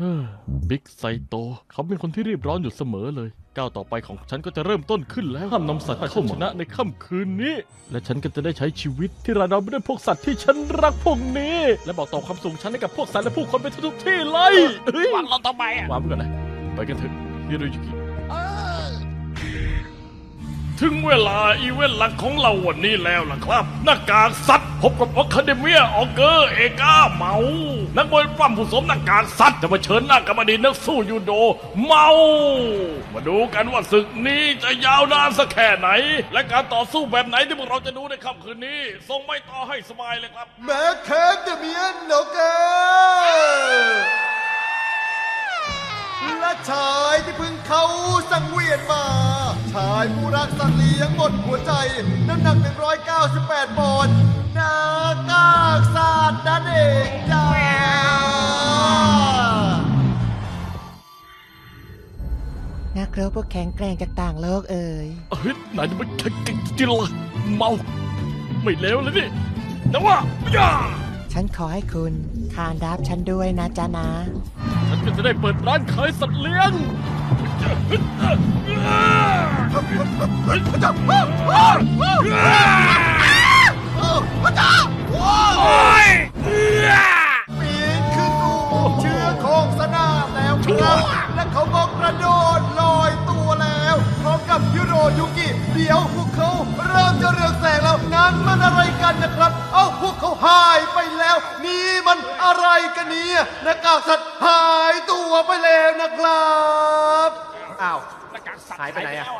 เฮ้อบิ๊กไซโต เขาเป็นคนที่รีบร้อนอยู่เสมอเลย ก้าวต่อไปของฉันก็จะเริ่มต้นขึ้นแล้วห้ามนำสัตว์เข้ามาชนะในค่ำคืนนี้ และฉันก็จะได้ใช้ชีวิตที่รายล้อมไปด้วยพวกสัตว์ที่ฉันรักพวกนี้ และบอกต่อความสูงฉันให้กับพวกสัตว์และผู้คนไปทุกๆที่เลยเฮ้ยวางเราทำไมอะวางไปก่อนนะไปกันเถอะฮิโรยุกิ ถึงเวลาอีเวนต์หลักของเราวันนี้แล้วล่ะครับ หน้ากากสัตว์พบกับอะคาเดเมียออเกอร์เอกาเมา นักมวยปล้ำผู้สมหน้ากากสัตว์จะมาเชิญหน้ากรรมดีนักสู้ยูโดเมา มาดูกันว่าศึกนี้จะยาวนานสักแค่ไหน และการต่อสู้แบบไหนที่พวกเราจะดูในค่ำคืนนี้ส่งไม่ต่อให้สบายเลยครับแม้แคมเดเมียนโนเกอร์ ที่เพิ่งเข้าสังเวียนมา ชายผู้รักสัตว์เลี้ยงหมดหัวใจ น้ำหนัก 198ปอนด์หน้ากากศาสตร์นั่นเองจ้านักรบผู้แข็งแกร่งจากต่างโลกเอ่ยเฮ้ยนายจะไม่แข่งจริงๆเหรอเมา ไม่เลวเลยนี่แต่ว่าย่าฉันขอให้คุณคานรับฉันด้วยนะจ๊ะนะ ฉันก็จะได้เปิดร้านขายสัตว์เลี้ยง เปีนขึ้นสู่เชือของสนามแล้วครับ และเขาก็กระโดดลอยตัวแล้ว พร้อมกับฮิโรยุกิ เดี๋ยวพวกเขาเริ่มจะเรืองแสงแล้วงานมันอะไรกันนะครับ เอ้าพวกเขาหายไปแล้ว นี่มันอะไรกันเนี่ยหน้ากากสัตว์หายตัวไปแล้วนะครับ อ้าวหน้ากากสัตว์หายไปไหนอะ แล้ว